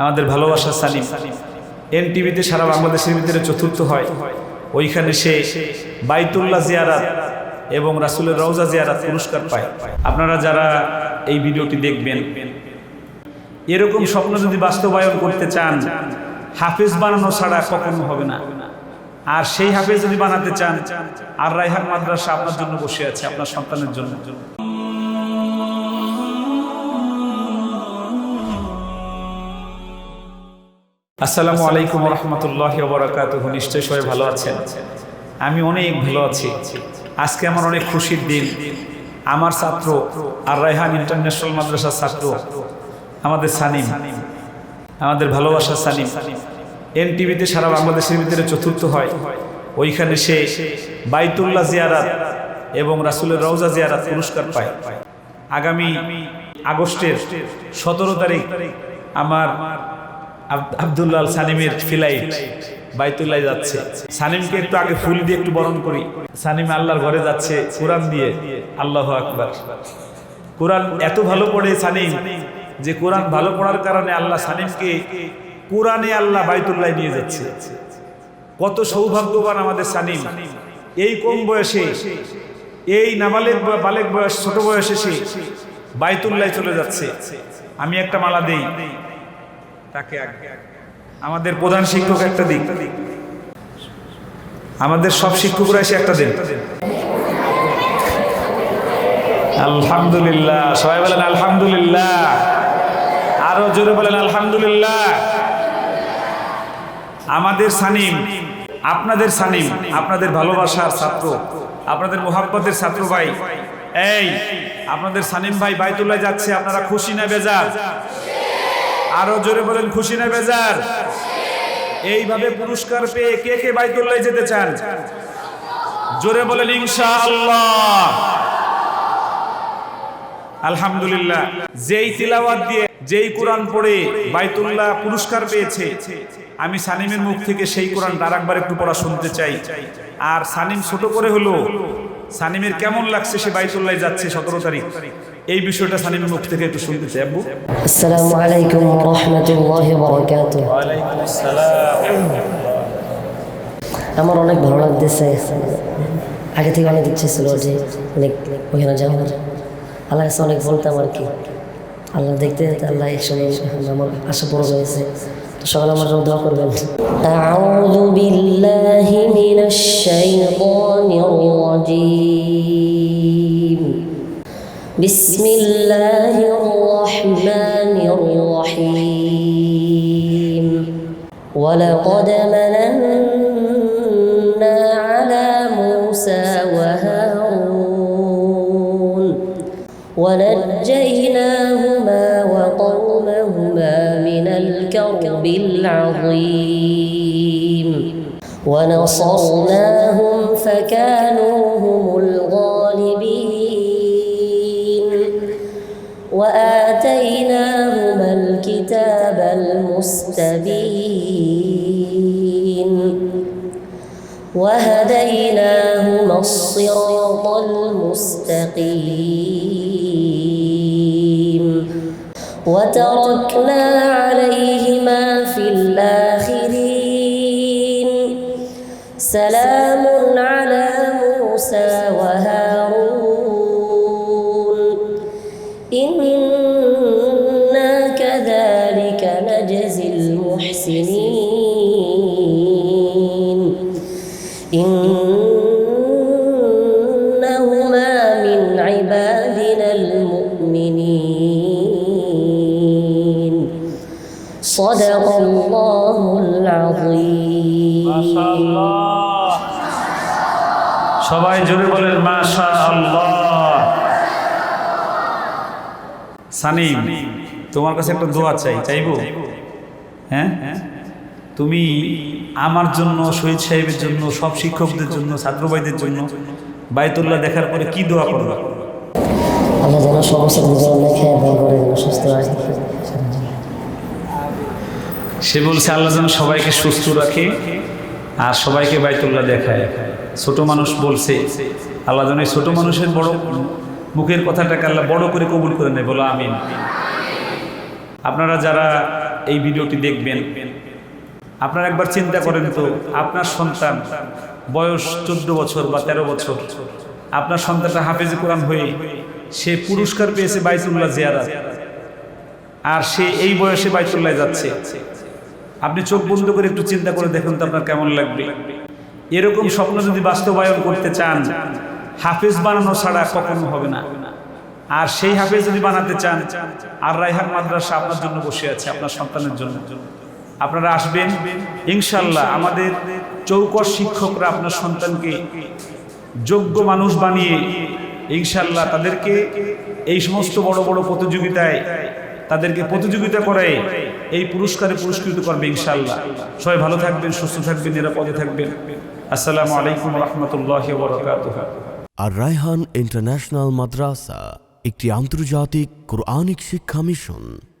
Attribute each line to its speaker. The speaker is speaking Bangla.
Speaker 1: আমাদের ভালোবাসা সালিম। এন টিভিতে সারা বাংলাদেশের ভিতরে চতুর্থ হয়। ওইখানে সে বাইতুল্লাহ জিয়ারাত এবং রাসুলের রওজা জিয়ারাত পুরস্কার পায়। আপনারা যারা এই ভিডিওটি দেখবেন, এরকম স্বপ্ন যদি বাস্তবায়ন করতে চান, হাফেজ বানানো ছাড়া কখনো হবে না। আর সেই হাফেজ যদি বানাতে চান, আর রাইহান মাদ্রাসা আপনার জন্য বসে আছে, আপনার সন্তানের জন্য। আসসালামু আলাইকুম রহমতুল্লাহ বরাকাত নিশ্চয়ই সবাই ভালো আছেন? আমি অনেক ভালো আছি। আজকে আমার অনেক খুশির দিন। আমার ছাত্র আর রায়হান ইন্টারন্যাশনাল মাদ্রাসার ছাত্র, আমাদের সানিম, আমাদের ভালোবাসার সানিম। এন টিভিতে সারা বাংলাদেশের ভিতরে চতুর্থ হয়। ওইখানে সে বাইতুল্লাহ জিয়ারাত এবং রাসুলের রওজা জিয়ারাত পুরস্কার পায়। আগামী আগস্টের সতেরো তারিখ আমার আব্দুল্লাহ সানিমের ফ্লাইট বাইতুল্লাহ যাচ্ছে। সানিমকে একটু আগে ফুল দিয়ে একটু বরণ করি। সানিম আল্লাহর ঘরে যাচ্ছে, কোরআন দিয়ে। আল্লাহ আকবার। কোরআন এত ভালো পড়ে সানিম যে কোরআন ভালো পড়ার কারণে আল্লাহ সানিমকে কোরআনে আল্লাহ বাইতুল্লাহ নিয়ে যাচ্ছে। কত সৌভাগ্যবান আমাদের সানিম। এই কম বয়সে, এই নাবালেক বালেক বয়স, ছোট বয়সে সে বাইতুল্লাহ চলে যাচ্ছে। আমি একটা মালা দেই। তাকে আমাদের প্রধান শিক্ষক একটা দিক। আমাদের সব শিক্ষকরা এসে একটা দিন আলহামদুলিল্লাহ। সবাই বলেন আলহামদুলিল্লাহ। আরও জোরে বলেন আলহামদুলিল্লাহ। আমাদের সানিম, আপনাদের সানিম, আপনাদের ভালোবাসার ছাত্র, আপনাদের মোহাব্বতের ছাত্র ভাই। এই, আপনাদের সানিম ভাই বাইতুল্লাহ যাচ্ছে, আপনারা খুশি না বেজার? আরও জোরে বলেন, খুশি না বেজার? এইভাবে পুরস্কার পেয়ে কে কে বাইতুল্লাহ যেতে চান? জোরে বলেন, ইনশাআল্লাহ। আলহামদুলিল্লাহ। যেই তিলাওয়াত দিয়ে, যেই কোরআন পড়ে বাইতুল্লাহ পুরস্কার পেয়েছে, আমি সানিমের মুখ থেকে সেই কোরআন আর একবার একটু পড়া শুনতে চাই। আর সানিম ছোট করে হলো, সানিমের কেমন লাগছে সে বাইতুল্লাহ যাচ্ছে সতেরো তারিখ? এই বিষয়টা সানিমের মুখ থেকে একটু শুনতে চাই আব্বু
Speaker 2: السلام عليكم ورحمة الله وبركاته আমার অনেক ভালো লাগতেছে আগে থেকে অনেক ইচ্ছে ছিল যে অনেক ওখানে যাওয়ার আল্লাহ কাছে অনেক বলতাম আর কি আল্লাহ দেখতে দেখতে আল্লাহ একসঙ্গে আমার আশা পূরণ হয়েছে তো সকালে আমার জন্য দোয়া করবেন أعوذ بالله من الشيطان بسم الله الرحمن الرحيم. ولقد مننا على موسى وهارون. ونجيناهما وقومهما من الكرب العظيم. ونصرناهم فكانوا هم الغالبين المستبين وهديناهما الصراط المستقيم. وتركنا عليهما في الآخرين. سلام على موسى وهارون. إنا صدق الله العظيم
Speaker 1: সবাই জোরে বলেন মাশা আল্লাহ সানিম তোমার কাছে একটা দোয়া চাই চাইবো হ্যাঁ তুমি আমার জন্য শহীদ সাহেবের জন্য সব শিক্ষকদের জন্য ছাত্র ভাইদের জন্য বাইতুল্লাহ দেখার পরে কি দোয়া করবা
Speaker 2: আল্লাহ যেন সমস্ত নিজের লেখে এবং করে যেন সুস্থ রাখে
Speaker 1: সে বলছে, আল্লাহ যেন সবাইকে সুস্থ রাখে আর সবাইকে বাইতুল্লাহ দেখায়। ছোট মানুষ বলছে, আল্লাহ যেন ছোট মানুষের বড় মুখের কথাটাকে আল্লাহ বড় করে কবুল করে নেয়। বলো, আমিন। আপনারা যারা এই ভিডিওটি দেখবেন, আপনারা একবার চিন্তা করেন তো, আপনার সন্তান বয়স চোদ্দ বছর বা তেরো বছর, আপনার সন্তানটা হাফেজে কোরআন হয়ে সে পুরস্কার পেয়েছে বাইতুল্লাহ জিয়ারা আর সে এই বয়সে বাইতুল্লাহ যাচ্ছে। আপনি চোখ বন্ধ করে একটু চিন্তা করে দেখুন তো আপনার কেমন লাগবে। এরকম স্বপ্ন যদি বাস্তবায়ন করতে চান, হাফেজ বানানো ছাড়া কখনো হবে না। আর সেই হাফেজ যদি বানাতে চান, আর রাইহান মাদ্রাসা আপনার জন্য বসে আছে, আপনার সন্তানের জন্য। আপনারা আসবেন ইনশাল্লাহ আমাদের চৌকর শিক্ষকরা আপনার সন্তানকে যোগ্য মানুষ বানিয়ে ইনশাল্লাহ তাদেরকে এই সমস্ত বড় বড় প্রতিযোগিতায়, তাদেরকে প্রতিযোগিতা করে এই পুরস্কারে পুরস্কৃত করবে ইনশাল্লাহ সবাই ভালো থাকবেন, সুস্থ থাকবেন, নিরাপদে থাকবেন। আসসালামু আলাইকুম রহমতুল্লাহ
Speaker 3: আর রায়হান ইন্টারন্যাশনাল মাদ্রাসা, একটি আন্তর্জাতিক কোরআনিক শিক্ষা মিশন।